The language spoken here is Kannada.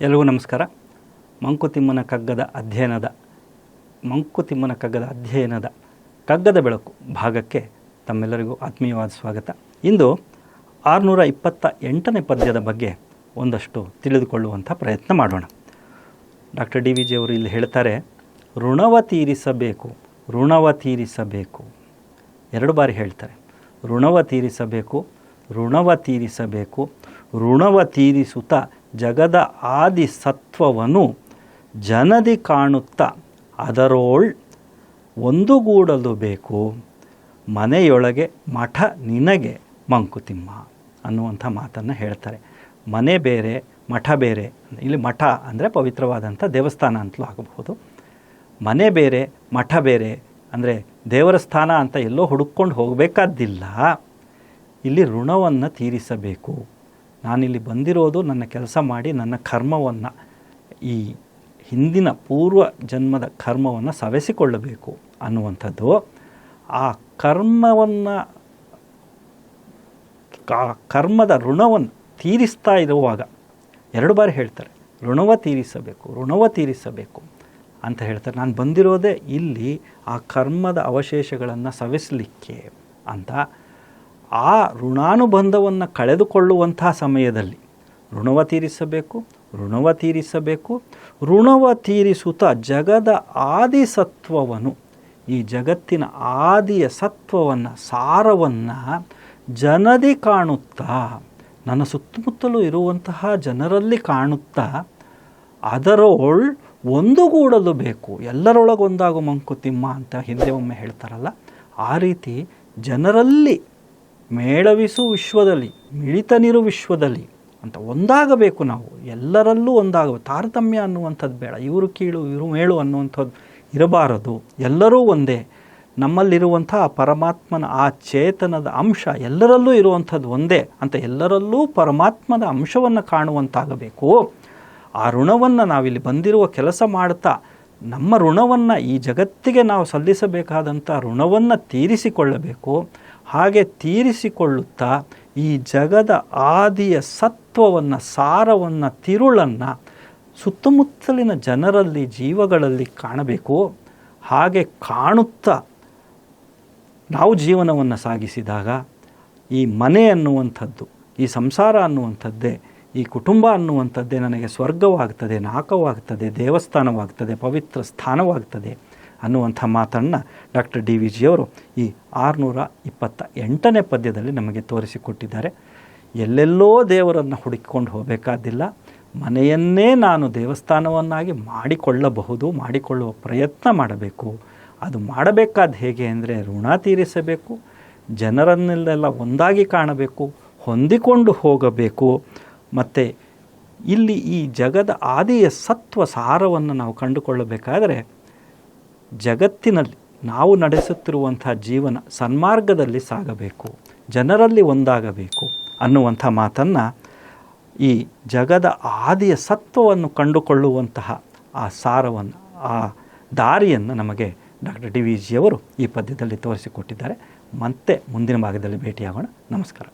ಎಲ್ರಿಗೂ ನಮಸ್ಕಾರ. ಮಂಕುತಿಮ್ಮನ ಕಗ್ಗದ ಅಧ್ಯಯನದ, ಮಂಕುತಿಮ್ಮನ ಕಗ್ಗದ ಅಧ್ಯಯನದ ಕಗ್ಗದ ಬೆಳಕು ಭಾಗಕ್ಕೆ ತಮ್ಮೆಲ್ಲರಿಗೂ ಆತ್ಮೀಯವಾದ ಸ್ವಾಗತ. ಇಂದು ಆರುನೂರ ಇಪ್ಪತ್ತ ಎಂಟನೇ ಪದ್ಯದ ಬಗ್ಗೆ ಒಂದಷ್ಟು ತಿಳಿದುಕೊಳ್ಳುವಂಥ ಪ್ರಯತ್ನ ಮಾಡೋಣ. ಡಾಕ್ಟರ್ ಡಿ ವಿ ಜಿಯವರು ಇಲ್ಲಿ ಹೇಳ್ತಾರೆ, ಋಣವ ತೀರಿಸಬೇಕು ಋಣವ ತೀರಿಸಬೇಕು. ಎರಡು ಬಾರಿ ಹೇಳ್ತಾರೆ, ಋಣವ ತೀರಿಸಬೇಕು ಋಣವ ತೀರಿಸಬೇಕು, ಋಣವ ತೀರಿಸುತ್ತಾ ಜಗದ ಆದಿ ಸತ್ವವನು ಜನದಿ ಕಾಣುತ್ತಾ ಅದರೋಳ್ ಒಂದುಗೂಡಲು ಬೇಕು. ಮನೆಯೊಳಗೆ ಮಠ ನಿನಗೆ ಮಂಕುತಿಮ್ಮ ಅನ್ನುವಂಥ ಮಾತನ್ನು ಹೇಳ್ತಾರೆ. ಮನೆ ಬೇರೆ, ಮಠ ಬೇರೆ, ಇಲ್ಲಿ ಮಠ ಅಂದರೆ ಪವಿತ್ರವಾದಂಥ ದೇವಸ್ಥಾನ ಅಂತಲೂ ಆಗಬಹುದು. ಮನೆ ಬೇರೆ, ಮಠ ಬೇರೆ ಅಂದರೆ ದೇವರ ಸ್ಥಾನ ಅಂತ ಎಲ್ಲೋ ಹುಡುಕೊಂಡು ಹೋಗಬೇಕಾದ್ದಿಲ್ಲ. ಇಲ್ಲಿ ಋಣವನ್ನು ತೀರಿಸಬೇಕು. ನಾನಿಲ್ಲಿ ಬಂದಿರೋದು ನನ್ನ ಕೆಲಸ ಮಾಡಿ ನನ್ನ ಕರ್ಮವನ್ನು ಈ ಹಿಂದಿನ ಪೂರ್ವ ಜನ್ಮದ ಕರ್ಮವನ್ನು ಸವೆಸಿಕೊಳ್ಳಬೇಕು ಅನ್ನುವಂಥದ್ದು. ಆ ಕರ್ಮವನ್ನು ಕರ್ಮದ ಋಣವನ್ನು ತೀರಿಸ್ತಾ ಇರುವಾಗ ಎರಡು ಬಾರಿ ಹೇಳ್ತಾರೆ, ಋಣವ ತೀರಿಸಬೇಕು ಋಣವ ತೀರಿಸಬೇಕು ಅಂತ ಹೇಳ್ತಾರೆ. ನಾನು ಬಂದಿರೋದೇ ಇಲ್ಲಿ ಆ ಕರ್ಮದ ಅವಶೇಷಗಳನ್ನು ಸವೆಸಲಿಕ್ಕೆ ಅಂತ. ಆ ಋಣಾನುಬಂಧವನ್ನು ಕಳೆದುಕೊಳ್ಳುವಂಥ ಸಮಯದಲ್ಲಿ ಋಣವ ತೀರಿಸಬೇಕು ಋಣವ ತೀರಿಸಬೇಕು. ಋಣವ ತೀರಿಸುತ್ತಾ ಜಗದ ಆದಿ ಸತ್ವವನ್ನು ಈ ಜಗತ್ತಿನ ಆದಿಯ ಸತ್ವವನ್ನು, ಸಾರವನ್ನು ಜನದಿ ಕಾಣುತ್ತಾ, ನನ್ನ ಸುತ್ತಮುತ್ತಲೂ ಇರುವಂತಹ ಜನರಲ್ಲಿ ಕಾಣುತ್ತಾ, ಅದರೊಳ್ ಒಂದುಗೂಡಲು ಬೇಕು. ಎಲ್ಲರೊಳಗೊಂದಾಗು ಮಂಕುತಿಮ್ಮ ಅಂತ ಹಿಂದೆ ಒಮ್ಮೆ ಹೇಳ್ತಾರಲ್ಲ, ಆ ರೀತಿ ಜನರಲ್ಲಿ ಮೇಳವಿಸು ವಿಶ್ವದಲ್ಲಿ, ಮಿಳಿತನಿರು ವಿಶ್ವದಲ್ಲಿ ಅಂತ ಒಂದಾಗಬೇಕು ನಾವು. ಎಲ್ಲರಲ್ಲೂ ಒಂದಾಗಬೇಕು. ತಾರತಮ್ಯ ಅನ್ನುವಂಥದ್ದು ಬೇಡ. ಇವರು ಕೀಳು, ಇವರು ಮೇಳು ಅನ್ನುವಂಥದ್ದು ಇರಬಾರದು. ಎಲ್ಲರೂ ಒಂದೇ. ನಮ್ಮಲ್ಲಿರುವಂಥ ಪರಮಾತ್ಮನ, ಆ ಚೇತನದ ಅಂಶ ಎಲ್ಲರಲ್ಲೂ ಇರುವಂಥದ್ದು ಒಂದೇ ಅಂತ ಎಲ್ಲರಲ್ಲೂ ಪರಮಾತ್ಮನ ಅಂಶವನ್ನು ಕಾಣುವಂತಾಗಬೇಕು. ಆ ಋಣವನ್ನು ನಾವಿಲ್ಲಿ ಬಂದಿರುವ ಕೆಲಸ ಮಾಡ್ತಾ ನಮ್ಮ ಋಣವನ್ನು ಈ ಜಗತ್ತಿಗೆ ನಾವು ಸಲ್ಲಿಸಬೇಕಾದಂಥ ಋಣವನ್ನು ತೀರಿಸಿಕೊಳ್ಳಬೇಕು. ಹಾಗೆ ತೀರಿಸಿಕೊಳ್ಳುತ್ತಾ ಈ ಜಗದ ಆದಿಯ ಸತ್ವವನ್ನು, ಸಾರವನ್ನು, ತಿರುಳನ್ನು ಸುತ್ತಮುತ್ತಲಿನ ಜನರಲ್ಲಿ, ಜೀವಗಳಲ್ಲಿ ಕಾಣಬೇಕು. ಹಾಗೆ ಕಾಣುತ್ತಾ ನಾವು ಜೀವನವನ್ನು ಸಾಗಿಸಿದಾಗ ಈ ಮನೆ ಅನ್ನುವಂಥದ್ದು, ಈ ಸಂಸಾರ ಅನ್ನುವಂಥದ್ದೇ, ಈ ಕುಟುಂಬ ಅನ್ನುವಂಥದ್ದೇ ನನಗೆ ಸ್ವರ್ಗವಾಗ್ತದೆ, ನಾಕವಾಗ್ತದೆ, ದೇವಸ್ಥಾನವಾಗ್ತದೆ, ಪವಿತ್ರ ಸ್ಥಾನವಾಗ್ತದೆ. ಅನ್ನುವಂಥ ಮಾತನ್ನು ಡಾಕ್ಟರ್ ಡಿ ವಿ ಜಿಯವರು ಈ ಆರುನೂರ ಇಪ್ಪತ್ತ ಎಂಟನೇ ಪದ್ಯದಲ್ಲಿ ನಮಗೆ ತೋರಿಸಿಕೊಟ್ಟಿದ್ದಾರೆ. ಎಲ್ಲೆಲ್ಲೋ ದೇವರನ್ನು ಹುಡುಕಿಕೊಂಡು ಹೋಗಬೇಕಾದಿಲ್ಲ. ಮನೆಯನ್ನೇ ನಾನು ದೇವಸ್ಥಾನವನ್ನಾಗಿ ಮಾಡಿಕೊಳ್ಳಬಹುದು, ಮಾಡಿಕೊಳ್ಳುವ ಪ್ರಯತ್ನ ಮಾಡಬೇಕು. ಅದು ಮಾಡಬೇಕಾದ ಹೇಗೆ ಅಂದರೆ ಋಣ ತೀರಿಸಬೇಕು, ಜನರನ್ನೆಲ್ಲ ಒಂದಾಗಿ ಕಾಣಬೇಕು, ಹೊಂದಿಕೊಂಡು ಹೋಗಬೇಕು. ಮತ್ತು ಇಲ್ಲಿ ಈ ಜಗದ ಆದಿಯ ಸತ್ವ ಸಾರವನ್ನು ನಾವು ಕಂಡುಕೊಳ್ಳಬೇಕಾದರೆ ಜಗತ್ತಿನಲ್ಲಿ ನಾವು ನಡೆಸುತ್ತಿರುವಂಥ ಜೀವನ ಸನ್ಮಾರ್ಗದಲ್ಲಿ ಸಾಗಬೇಕು, ಜನರಲ್ಲಿ ಒಂದಾಗಬೇಕು ಅನ್ನುವಂಥ ಮಾತನ್ನು ಈ ಜಗದ ಆದಿಯ ಸತ್ವವನ್ನು ಕಂಡುಕೊಳ್ಳುವಂತಹ ಆ ಸಾರವನ್ನು, ಆ ದಾರಿಯನ್ನು ನಮಗೆ ಡಾಕ್ಟರ್ ಡಿ ವಿ ಜಿಯವರು ಈ ಪದ್ಯದಲ್ಲಿ ತೋರಿಸಿಕೊಟ್ಟಿದ್ದಾರೆ. ಮತ್ತೆ ಮುಂದಿನ ಭಾಗದಲ್ಲಿ ಭೇಟಿಯಾಗೋಣ. ನಮಸ್ಕಾರ.